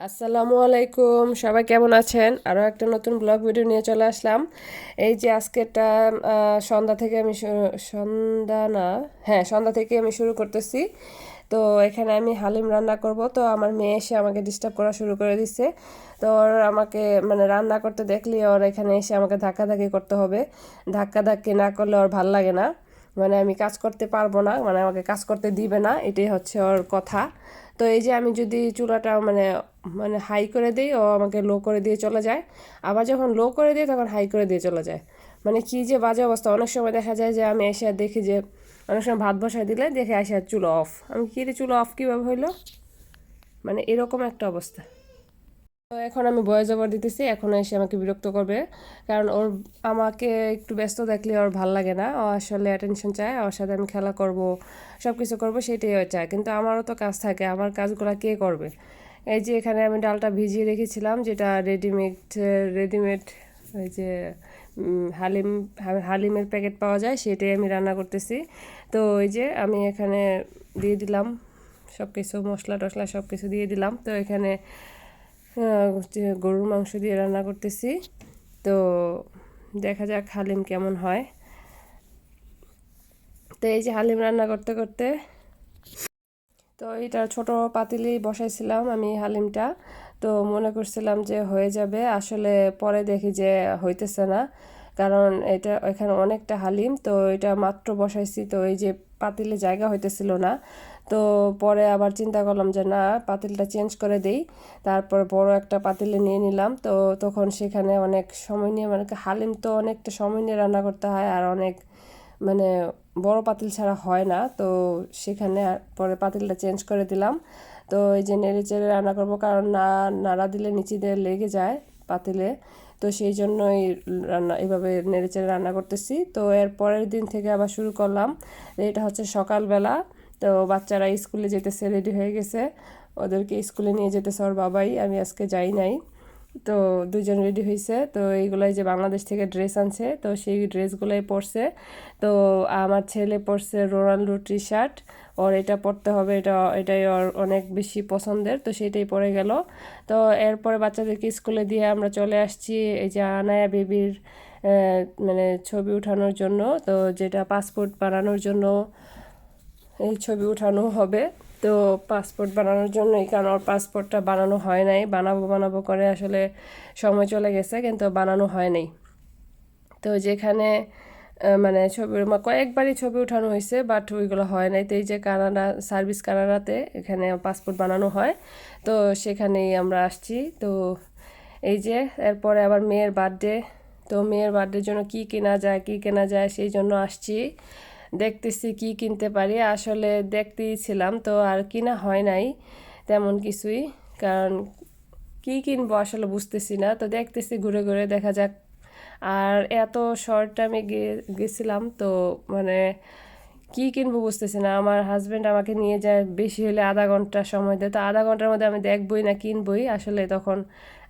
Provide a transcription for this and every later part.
আসসালামু আলাইকুম। সবাই কেমন আছেন? আরও একটা নতুন ব্লগ ভিডিও নিয়ে চলে আসলাম। এই যে আজকেরটা সন্ধ্যা থেকে আমি সন্ধ্যা না হ্যাঁ সন্ধ্যা থেকে আমি শুরু করতেছি। তো এখানে আমি হালিম রান্না করব। তো আমার মেয়ে এসে আমাকে ডিস্টার্ব করা শুরু করে দিচ্ছে তো ওর আমাকে মানে রান্না করতে দেখলে ওর এখানে এসে আমাকে ধাক্কাধাক্কি করতে হবে। ধাক্কাধাক্কি না করলে ওর ভালো লাগে না। মানে আমি কাজ করতে পারব না মানে আমাকে কাজ করতে দিবে না। এটাই হচ্ছে ওর কথা। তো এই যে আমি যদি চুলাটা মানে মানে হাই করে দিই ও আমাকে লো করে দিয়ে চলে যায়। আবার যখন লো করে দিই তখন হাই করে দিয়ে চলে যায়। মানে কি যে বাজে অবস্থা। অনেক সময় দেখা যায় যে আমি এসে দেখি যে অনেক সময় ভাত বসায় দিলে দেখে আসে আর চুলো অফ আমি কি রে, চুলো অফ কীভাবে হইল? মানে এরকম একটা অবস্থা। তো এখন আমি ভয়েস ওভার দিতেছি। এখন এসে আমাকে বিরক্ত করবে। কারণ ওর আমাকে একটু ব্যস্ত দেখলে ওর ভালো লাগে না। ও আসলে অ্যাটেনশন চায়। ওর সাথে আমি খেলা করব সব কিছু করব, সেটাই ও চায়। কিন্তু আমারও তো কাজ থাকে। আমার কাজগুলো কে করবে? এই যে এখানে আমি ডালটা ভিজিয়ে রেখেছিলাম, যেটা রেডিমেড রেডিমেড ওই যে হালিম, হালিমের প্যাকেট পাওয়া যায়, সেটাই আমি রান্না করতেছি। তো ওই যে আমি এখানে দিয়ে দিলাম সব কিছু মশলা টশলা সব কিছু দিয়ে দিলাম। তো এখানে গরুর মাংস দিয়ে রান্না করতেছি। তো দেখা যাক হালিম কেমন হয়। তো এই যে হালিম রান্না করতে করতে এটা ছোট পাতিলেই বসাইছিলাম আমি হালিমটা। তো মনে করছিলাম যে হয়ে যাবে। আসলে পরে দেখি যে হইতেছে না। কারণ এটা এখানে অনেকটা হালিম, তো এটা মাত্র বসাইছি। তো এই যে পাতিলে জায়গা হইতেছিল না। তো পরে আবার চিন্তা করলাম যে না, পাতিলটা চেঞ্জ করে দেই। তারপর বড় একটা পাতিলে নিয়ে নিলাম। তো তখন সেখানে অনেক সময় নিয়ে মানে হালিম তো অনেকটা সময় নিয়ে রান্না করতে হয় আর অনেক মানে বড় পাতিল ছাড়া হয় না। তো সেখানে পরে পাতিলটা চেঞ্জ করে দিলাম। তো এই যে নেড়ে চেড়ে রান্না করব, কারণ না, নাড়া দিলে নিচে দিয়ে লেগে যায় পাতিলে। তো সেই জন্যই রান্না, এইভাবে নেড়ে চেড়ে রান্না করতেছি। তো এর পরের দিন থেকে আবার শুরু করলাম। এটা হচ্ছে সকালবেলা। তো বাচ্চারা স্কুলে যেতেছে রেডি হয়ে গেছে। ওদেরকে স্কুলে নিয়ে যেতেছে ওর বাবাই। আমি আজকে যাই নাই। তো দুজন রেডি হয়েছে তো এইগুলাই যে বাংলাদেশ থেকে ড্রেস আনছে, তো সেই ড্রেসগুলাই পরছে। তো আমার ছেলে পরছে রোনাল্ডো টি শার্ট ওর এটা পরতে হবে, এটা, এটাই ওর অনেক বেশি পছন্দের, তো সেটাই পরে গেল। তো এরপরে বাচ্চাদেরকে স্কুলে দিয়ে আমরা চলে আসছি এই যে আনায়া বেবির মানে ছবি উঠানোর জন্য। তো যেটা পাসপোর্ট বানানোর জন্য এই ছবি উঠানো হবে। তো পাসপোর্ট বানানোর জন্যই, কারণ ওর পাসপোর্টটা বানানো হয় নাই। বানাবো বানাবো করে আসলে সময় চলে গেছে, কিন্তু বানানো হয় নাই। তো যেখানে মানে ছবি কয়েকবারই ছবি উঠানো হয়েছে বাট ওইগুলো হয় নাই। তো এই যে কানাডা সার্ভিস কানাডাতে এখানে পাসপোর্ট বানানো হয়, তো সেখানেই আমরা আসছি। তো এই যে, এরপরে আবার মেয়ের বার্থডে তো মেয়ের বার্থডের জন্য কি কেনা যায়, কি কেনা যায়, সেই জন্য আসছি। দেখতেছি কি কিনতে পারি। আসলে দেখতেই ছিলাম তো আর কিনা হয় নাই তেমন কিছুই, কারণ কি কিনবো আসলে বুঝতেছি না। তো দেখতেছি ঘুরে ঘুরে দেখা যাক। আর এত শর্ট টাইমে গিয়ে গেছিলাম তো মানে কি কিনবো বুঝতেছি না। আমার হাজব্যান্ড আমাকে নিয়ে যায় বেশি হলে আধা ঘণ্টা সময় দেয়। তো আধা ঘণ্টার মধ্যে আমি দেখবই না, কিনবই। আসলে তখন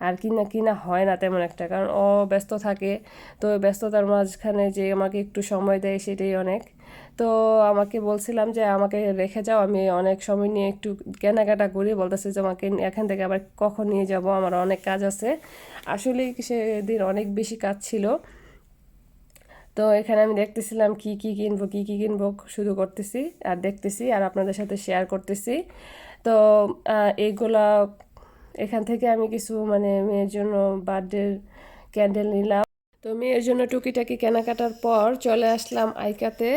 আর কিনা কিনা হয় না তেমন একটা, কারণ ও ব্যস্ত থাকে। তো ব্যস্ততার মাঝখানে যে আমাকে একটু সময় দেয় সেটাই অনেক। তো আমাকে বলছিলাম যে, আমাকে রেখে যাও, আমি অনেক সময় নিয়ে একটু কেনাকাটা করি। বলতেছে যে, আমাকে এখান থেকে আবার কখন নিয়ে যাব? আমার অনেক কাজ আছে। আসলেই সেদিন অনেক বেশি কাজ ছিল। তো এখানে আমি দেখতেছিলাম কি কি কিনবো, কি কি কিনবো শুরু করতেছি আর দেখতেছি আর আপনাদের সাথে শেয়ার করতেছি। তো এইগুলা এখান থেকে আমি কিছু মানে মেয়ের জন্য বার্থডের ক্যান্ডেল নিলাম। তো মেয়ের জন্য টুকিটাকি কেনাকাটার পর চলে আসলাম আইকাতে।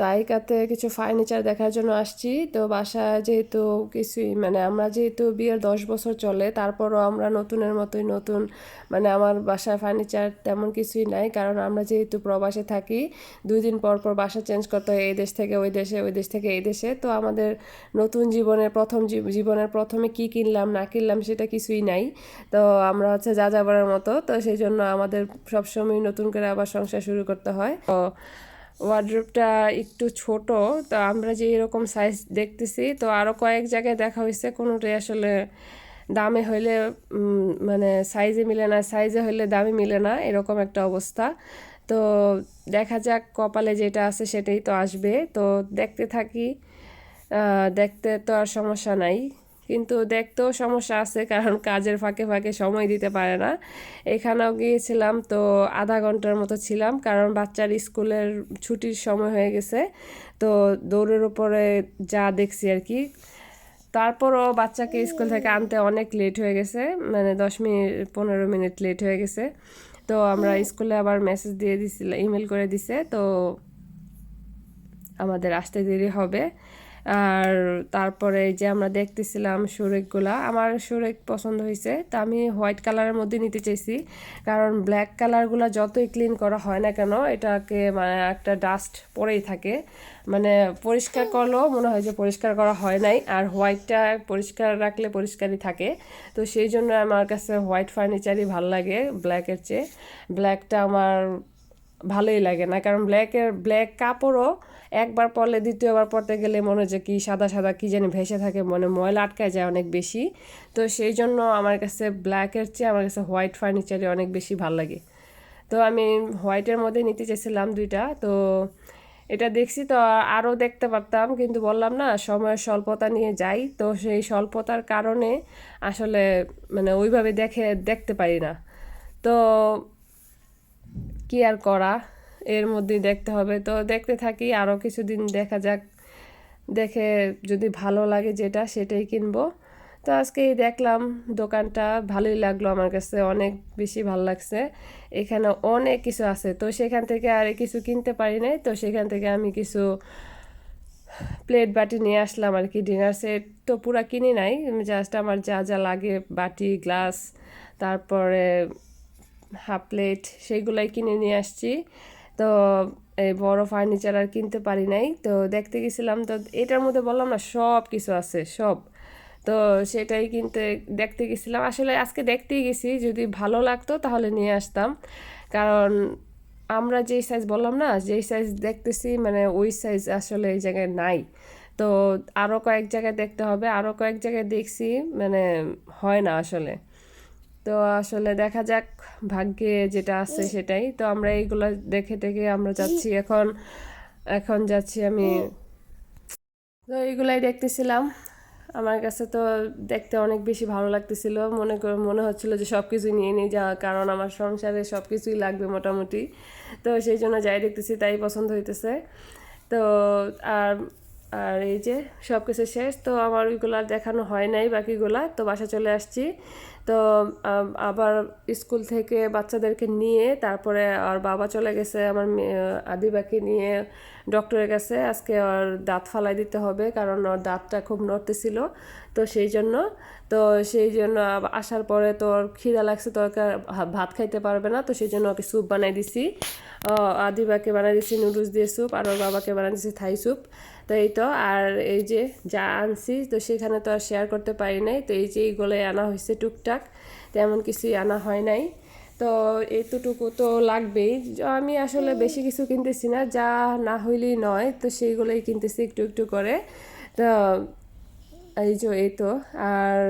তো আইকাতে কিছু ফার্নিচার দেখার জন্য আসছি। তো বাসা যেহেতু কিছুই মানে আমরা যেহেতু বিয়ের দশ বছর চলে, তারপরও আমরা নতুনের মতোই নতুন মানে আমার বাসায় ফার্নিচার তেমন কিছুই নাই। কারণ আমরা যেহেতু প্রবাসে থাকি, দুই দিন পর পর বাসা চেঞ্জ করতে হয় এই দেশ থেকে, ওই দেশে, ওই দেশ থেকে এই দেশে। তো আমাদের নতুন জীবনের প্রথম জীব- জীবনের প্রথমে কি কিনলাম, না কিনলাম সেটা কিছুই নাই। তো আমরা হচ্ছে যা যাবারের মতো, তো সেই জন্য আমাদের সবসময় নতুন করে আবার সংসার শুরু করতে হয়। তো ওয়ার্ড্রোবটা একটু ছোট, তো আমরা যে এরকম সাইজ দেখতেছি, তো আরও কয়েক জায়গায় দেখা হয়েছে কোনোটাই আসলে দামে হইলে মানে সাইজে মিলে না সাইজে হইলে দামে মিলে না, এরকম একটা অবস্থা। তো দেখা যাক কপালে যেটা আছে সেটাই তো আসবে। তো দেখতে থাকি দেখতে তো আর সমস্যা নাই। কিন্তু দেখতেও সমস্যা আছে, কারণ কাজের ফাঁকে ফাঁকে সময় দিতে পারে না। এখানেও গিয়েছিলাম, তো আধা ঘণ্টার মতো ছিলাম, কারণ বাচ্চার স্কুলের ছুটির সময় হয়ে গেছে, তো দৌড়ের উপরে যা দেখছি আর কি। তারপরও বাচ্চাকে স্কুল থেকে আনতে অনেক লেট হয়ে গেছে মানে দশ মিনিট, পনেরো মিনিট লেট হয়ে গেছে। তো আমরা স্কুলে আবার মেসেজ দিয়ে দিছিলাম ইমেল করে দিছে, তো আমাদের আসতে দেরি হবে। আর তারপরে যে আমরা দেখতেছিলাম সুরেকগুলা, আমার সুরেক পছন্দ হয়েছে তা আমি হোয়াইট কালারের মধ্যে নিতে চাইছি। কারণ ব্ল্যাক কালারগুলো যতই ক্লিন করা হয় না কেন, এটাকে মানে একটা ডাস্ট পরেই থাকে। মানে পরিষ্কার করলেও মনে হয় যে পরিষ্কার করা হয় নাই, আর হোয়াইটটা পরিষ্কার রাখলে পরিষ্কারই থাকে। তো সেই জন্য আমার কাছে হোয়াইট ফার্নিচারই ভালো লাগে ব্ল্যাকের চেয়ে। ব্ল্যাকটা আমার ভালোই লাগে না, কারণ ব্ল্যাকের, ব্ল্যাক কাপড়ও একবার পরলে দ্বিতীয়বার পরতে গেলে মনে যে কি সাদা সাদা কী জানি ভেসে থাকে, মনে ময়লা আটকায় যায় অনেক বেশি। তো সেই জন্য আমার কাছে ব্ল্যাকের চেয়ে আমার কাছে হোয়াইট ফার্নিচারই অনেক বেশি ভালো লাগে। তো আমি হোয়াইটের মধ্যে নিতে চেয়েছিলাম দুইটা। তো এটা দেখছি তো আরও দেখতে পারতাম, কিন্তু বললাম না, সময়ের স্বল্পতা নিয়ে যাই। তো সেই স্বল্পতার কারণে আসলে মানে ওইভাবে দেখে, দেখতে পারি না। তো কি আর করা? এর মধ্যেই দেখতে হবে। তো দেখতে থাকি আরও কিছুদিন দেখা যাক। দেখে যদি ভালো লাগে যেটা, সেটাই কিনবো। তো আজকে এই দেখলাম দোকানটা, ভালোই লাগল আমার কাছে, অনেক বেশি ভালো লাগছে। এখানে অনেক কিছু আছে, তো সেখান থেকে আর কিছু কিনতে পারি নাই। তো সেখান থেকে আমি কিছু প্লেট বাটি নিয়ে আসলাম আর কি, ডিনার সেট। তো পুরা কিনি নাই জাস্ট আমার যা যা লাগে, বাটি, গ্লাস, তারপরে হাফ প্লেট সেইগুলাই কিনে নিয়ে আসছি। তো এই বড় ফার্নিচার আর কিনতে পারি নাই। তো দেখতে গেছিলাম তো, এটার মধ্যে বললাম না, সব কিছু আছে, সব। তো সেটাই কিনতে, দেখতে গেছিলাম। আসলে আজকে দেখতেই গেছি, যদি ভালো লাগতো তাহলে নিয়ে আসতাম। কারণ আমরা যেই সাইজ বললাম না, যেই সাইজ দেখতেছি মানে ওই সাইজ আসলে এই জায়গায় নাই। তো আরও কয়েক জায়গায় দেখতে হবে আরও কয়েক জায়গায় দেখছি মানে হয় না আসলে। তো আসলে দেখা যাক ভাগ্যে যেটা আছে সেটাই। তো আমরা এইগুলো দেখে দেখে আমরা যাচ্ছি। এখন এখন যাচ্ছি আমি। তো এইগুলাই দেখতেছিলাম। আমার কাছে তো দেখতে অনেক বেশি ভালো লাগতেছিল। মনে করে মনে হচ্ছিল যে সব কিছু নিয়ে নিয়ে যাওয়া, কারণ আমার সংসারে সব কিছুই লাগবে মোটামুটি। তো সেই জন্য যাই দেখতেছি, তাই পছন্দ হইতেছে। তো আর আর এই যে সব কিছু শেষ। তো আমার ওইগুলো দেখানো হয় নাই বাকিগুলা। তো বাসা চলে আসছি। তো আবার স্কুল থেকে বাচ্চাদেরকে নিয়ে তারপরে আর বাবা চলে গেছে আমার আদিবাকে নিয়ে। ডক্টরের কাছে আজকে ওর দাঁত ফালাই দিতে হবে, কারণ ওর দাঁতটা খুব নড়তেছিল তো সেই জন্য, তো সেই জন্য আসার পরে তোর খিদা লাগছে তোর ভাত খাইতে পারবে না। তো সেই জন্য ওকে স্যুপ বানাই দিছি। আদিবাকে বানাই দিছি নুডলস দিয়ে স্যুপ, আর ওর বাবাকে বানাই দিছি থাই স্যুপ। তো এই তো, আর এই যে যা আনছি, তো সেখানে তো আর শেয়ার করতে পারি নাই। তো এই যে এইগুলোই আনা হয়েছে টুকটাক, তেমন কিছুই আনা হয় নাই। তো এতটুকু তো লাগবেই। আমি আসলে বেশি কিছু কিনতেছি না, যা না হইলেই নয়, তো সেইগুলোই কিনতেছি একটু একটু করে। তো এই যে এই তো, আর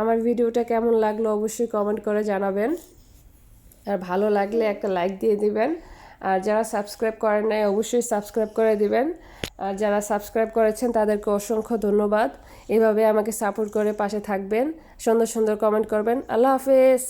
আমার ভিডিওটা কেমন লাগল অবশ্যই কমেন্ট করে জানাবেন। আর ভালো লাগলে একটা লাইক দিয়ে দিবেন। আর যারা সাবস্ক্রাইব করেন নাই, অবশ্যই সাবস্ক্রাইব করে দিবেন। আর যারা সাবস্ক্রাইব করেছেন, তাদেরকে অসংখ্য ধন্যবাদ। এভাবে আমাকে সাপোর্ট করে পাশে থাকবেন। সুন্দর সুন্দর কমেন্ট করবেন। আল্লাহ হাফেজ!